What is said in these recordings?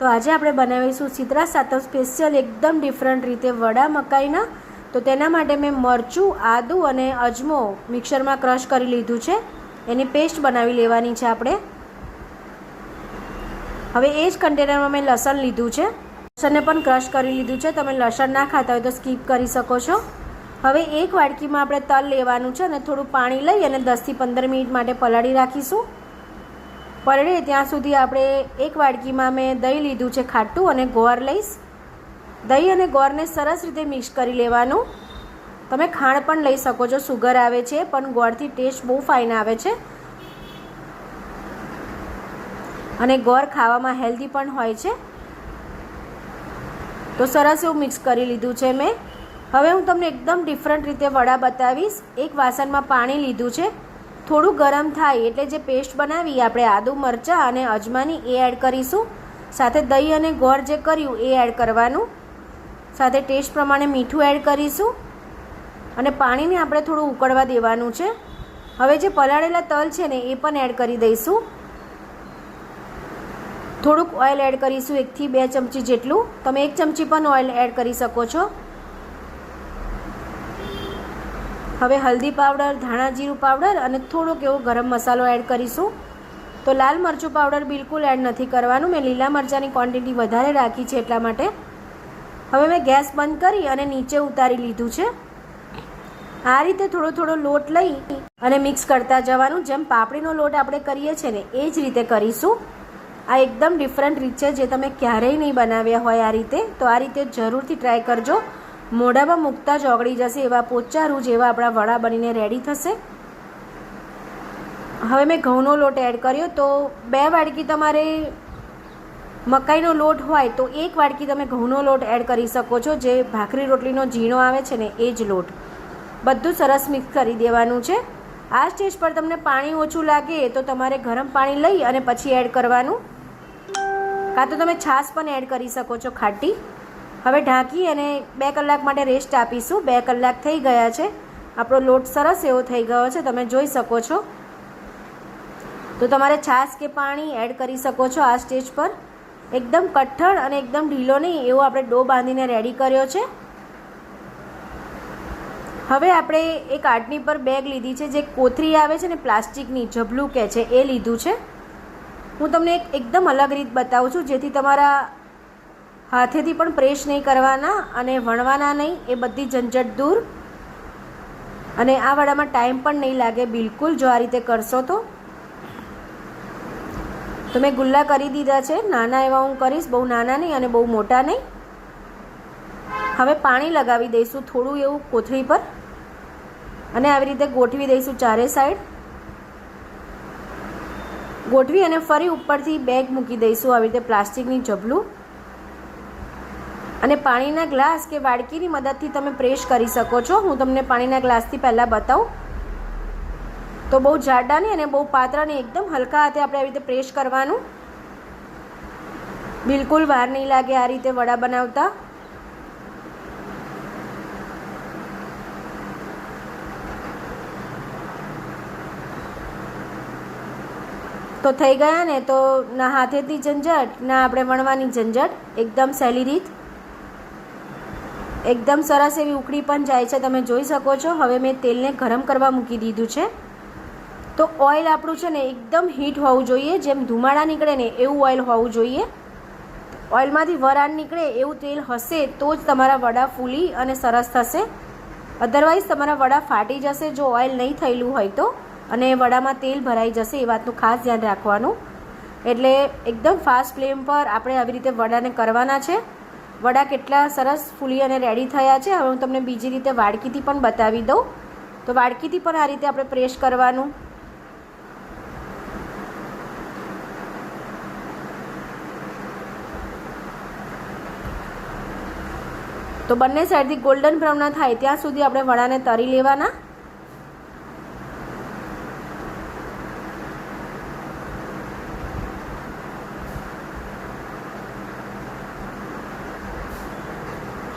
તો આજે આપણે બનાવીશું સિદ્રા સાતમ સ્પેશિયલ એકદમ ડિફરન્ટ રીતે વડા મકાઈના. તો તેના માટે મેં મરચું, આદું અને અજમો મિક્સરમાં ક્રશ કરી લીધું છે. એની પેસ્ટ બનાવી લેવાની છે આપણે. હવે એ જ કન્ટેનરમાં મેં લસણ લીધું છે. લસણને પણ ક્રશ કરી લીધું છે. તમે લસણ ના ખાતા હોય તો સ્કીપ કરી શકો છો. હવે એક વાડકીમાં આપણે તલ લેવાનું છે અને થોડું પાણી લઈ અને દસથી પંદર મિનિટ માટે પલાળી રાખીશું. પલળે ત્યાં સુધી આપણે એક વાડકીમાં મેં દહીં લીધું છે ખાટું અને ગોળ લઈશ. દહીં અને ગોળને સરસ રીતે મિક્સ કરી લેવાનું. તમે ખાંડ પણ લઈ શકો છો, સુગર આવે છે, પણ ગોળથી ટેસ્ટ બહુ ફાઇન આવે છે. અને ગોળ ખાવામાં હેલ્ધી પણ હોય છે. તો સરસ એવું મિક્સ કરી લીધું છે મેં. હવે હું તમને એકદમ ડિફરન્ટ રીતે વડા બતાવીશ. એક વાસણમાં પાણી લીધું છે. થોડું ગરમ થાય એટલે જે પેસ્ટ બનાવી આપણે આદુ, મરચાં અને અજમાની એ એડ કરીશું. સાથે દહીં અને ગોળ જે કર્યું એ એડ કરવાનું. સાથે ટેસ્ટ પ્રમાણે મીઠું એડ કરીશું. અને પાણીને આપણે થોડું ઉકળવા દેવાનું છે. હવે જે પલાળેલા તલ છે ને, એ પણ એડ કરી દઈશું. થોડુંક ઓઇલ એડ કરીશું, એકથી બે ચમચી જેટલું. તમે એક ચમચી પણ ઓઇલ એડ કરી શકો છો. હવે હલ્દી પાવડર ધાણા જીરું પાવડર અને થોડોક એવો ગરમ મસાલો એડ કરીશું. તો લાલ મરચું પાવડર બિલકુલ એડ નથી કરવાનું. મેં લીલા મરચાંની ક્વોન્ટિટી વધારે રાખી છે એટલા માટે. હવે મેં ગેસ બંધ કરી અને નીચે ઉતારી લીધું છે. આ રીતે થોડો થોડો લોટ લઈ અને મિક્સ કરતા જવાનું. જેમ પાપડીનો લોટ આપણે કરીએ છીએ ને, એ જ રીતે કરીશું. આ એકદમ ડિફરન્ટ રીત છે, જે તમે ક્યારેય નહીં બનાવ્યા હોય આ રીતે. તો આ રીતે જરૂરથી ટ્રાય કરજો. મોઢામાં મૂકતા જ ઓગળી જશે એવા પોચા રૂ જેવા આપણા વડા બનીને રેડી થશે. હવે મેં ઘઉંનો લોટ એડ કર્યો તો બે વાડકી તમારે મકાઈનો લોટ હોય તો એક વાડકી તમે ઘઉંનો લોટ એડ કરી શકો છો. જે ભાખરી રોટલીનો ઝીણો આવે છે ને એ જ લોટ. બધું સરસ મિક્સ કરી દેવાનું છે. આ સ્ટેજ પર તમને પાણી ઓછું લાગે તો તમારે ગરમ પાણી લઈ અને પછી એડ કરવાનું. કાં તો તમે છાશ પણ એડ કરી શકો છો ખાટી. હવે ઢાંકી અને બે કલાક માટે રેસ્ટ આપીશું. બે કલાક થઈ ગયા છે. આપણો લોટ સરસ એવો થઈ ગયો છે. તમે જોઈ શકો છો. તો તમારે છાશ કે પાણી એડ કરી શકો છો આ સ્ટેજ પર. એકદમ કઠણ અને એકદમ ઢીલો નહીં, એવો આપણે ડો બાંધીને રેડી કર્યો છે. હવે આપણે એક આટની પર બેગ લીધી છે, જે કોથરી આવે છે ને પ્લાસ્ટિકની, જબલું કે છે, એ લીધું છે. હું તમને એક એકદમ અલગ રીત બતાવું છું, જેથી તમારા હાથેથી પણ પ્રેસ નહીં કરવાના અને વણવાના નહીં, એ બધી ઝંઝટ દૂર. અને આ વડામાં ટાઈમ પણ નહીં લાગે બિલકુલ, જો આ રીતે કરશો તો. તો મેં ગુલ્લા કરી દીધા છે, નાના એવા હું કરીશ, બહુ નાના નહીં અને બહુ મોટા નહીં. હવે પાણી લગાવી દઈશું થોડું એવું કોથળી પર. અને આવી રીતે ગોઠવી દઈશું ચારે સાઈડ. ગોઠવી અને ફરી ઉપરથી બેગ મૂકી દઈશું આવી રીતે પ્લાસ્ટિકની જબલું અને પાણીના ગ્લાસ કે વાડકીની મદદથી તમે પ્રેસ કરી શકો છો. હું તમને પાણીના ગ્લાસથી પહેલાં બતાવું. તો બહુ જાડા નહીં અને બહુ પાતળા એકદમ હલકા હાથે આપણે આવી રીતે પ્રેસ કરવાનું. બિલકુલ વાર નહીં લાગે આ રીતે વડા બનાવતા. તો થઈ ગયા ને, તો ના હાથેથી ઝંઝટ, ના આપણે વણવાની ઝંઝટ, એકદમ સહેલી રીત. એકદમ સરસ એવી ઉકળી પણ જાય છે, તમે જોઈ શકો છો. હવે મેં તેલને ગરમ કરવા મૂકી દીધું છે. તો ઓઇલ આપણું છે ને એકદમ હીટ હોવું જોઈએ. જેમ ધુમાડા નીકળે ને એવું ઓઇલ હોવું જોઈએ. ઓઇલમાંથી વરાળ નીકળે, એવું તેલ હશે તો જ તમારા વડા ફૂલી અને સરસ થશે. અધરવાઇઝ તમારા વડા ફાટી જશે જો ઓઇલ નહીં થયેલું હોય તો. અને વડામાં તેલ ભરાઈ જશે એ વાતનું ખાસ ધ્યાન રાખવાનું. એટલે એકદમ ફાસ્ટ ફ્લેમ પર આપણે આવી રીતે વડાને કરવાના છે. વડા કેટલા સરસ ફૂલી અને રેડી થયા છે. હવે હું તમને બીજી રીતે વાડકીથી પણ બતાવી દઉં. તો વાડકીથી પણ આ રીતે આપણે પ્રેસ કરવાનું. તો બંને સાઈડથી ગોલ્ડન બ્રાઉન થાય ત્યાં સુધી આપણે વડાને તરી લેવાના.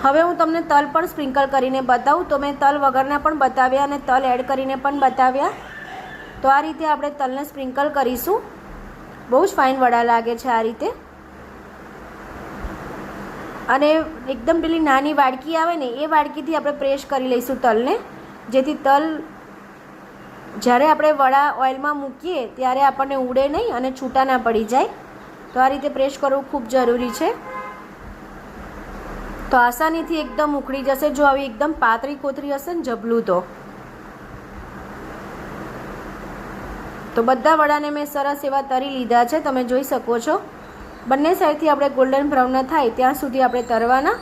હવે હું તમને તલ પણ સ્પ્રિંકલ કરીને બતાવું તો મેં તલ વગરના પણ બતાવ્યા અને તલ એડ કરીને પણ બતાવ્યા. તો આ રીતે આપણે તલને સ્પ્રિંકલ કરીશું. બહુ જ ફાઇન વડા લાગે છે આ રીતે. અને એકદમ પેલી નાની વાડકી આવે ને, એ વાડકીથી આપણે પ્રેસ કરી લઈશું તલને. જેથી તલ જ્યારે આપણે વડા ઓઇલમાં મૂકીએ ત્યારે આપણને ઉડે નહીં અને છૂટા ના પડી જાય. તો આ રીતે પ્રેસ કરવું ખૂબ જરૂરી છે. તો આસાનીથી એકદમ ઉખડી જશે, જો આવી એકદમ પાતળી કોતરી હશે ને જબલું તો. તો બધા વડાને મેં સરસ એવા તરી લીધા છે, તમે જોઈ શકો છો. બંને સાઈડથી આપણે ગોલ્ડન બ્રાઉન થાય, ત્યાં સુધી આપણે તરવાના.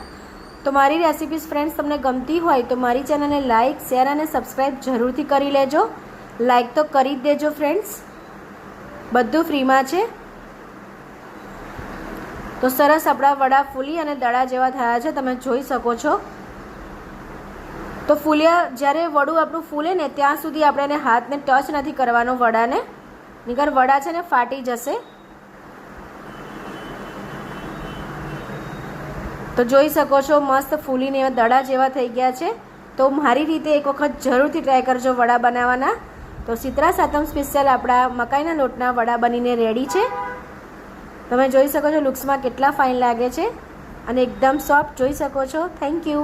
તો મારી રેસિપીઝ ફ્રેન્ડ્સ તમને ગમતી હોય તો મારી ચેનલને લાઇક શેર અને સબસ્ક્રાઈબ જરૂરથી કરી લેજો. લાઇક તો કરી જ દેજો ફ્રેન્ડ્સ બધું ફ્રીમાં છે. તો સરસ આપણા વડા ફૂલી અને દડા જેવા થયા છે, તમે જોઈ શકો છો. તો ફૂલ્યા જ્યારે વડું આપણું ફૂલે ને, ત્યાં સુધી આપણે એને હાથને ટચ નથી કરવાનો વડાને. નિકર વડા છે ને ફાટી જશે. તો જોઈ શકો છો, મસ્ત ફૂલીને એવા દડા જેવા થઈ ગયા છે. તો મારી રીતે એક વખત જરૂરથી ટ્રાય કરજો વડા બનાવવાના. તો સિત્રા સાતમ સ્પેશિયલ આપણા મકાઈના લોટના વડા બનીને રેડી છે. તમે જોઈ શકો છો લુક્સમાં કેટલા ફાઇન લાગે છે અને એકદમ સોફ્ટ જોઈ શકો છો. Thank you